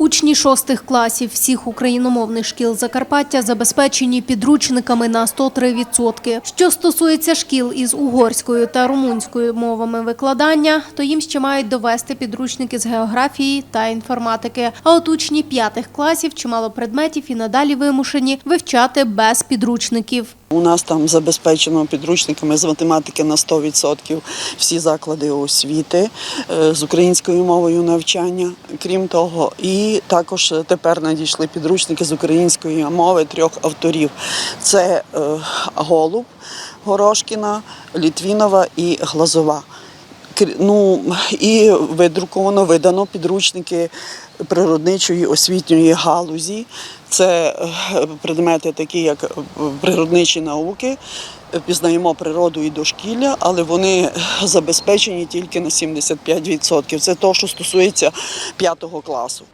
Учні шостих класів всіх україномовних шкіл Закарпаття забезпечені підручниками на 103%. Що стосується шкіл із угорською та румунською мовами викладання, то їм ще мають довести підручники з географії та інформатики. А от учні п'ятих класів чимало предметів і надалі вимушені вивчати без підручників. У нас там забезпечено підручниками з математики на 100% всі заклади освіти е, з українською мовою навчання. Крім того, і також тепер надійшли підручники з української мови трьох авторів: це е, Голуб Горошкіна, Літвінова і Глазова. Ну і видруковано, видано підручники природничої освітньої галузі. Це е, предмети, такі як е, природничі науки. Пізнаємо природу і дошкілля, але вони забезпечені тільки на 75%. Це те, що стосується п'ятого класу.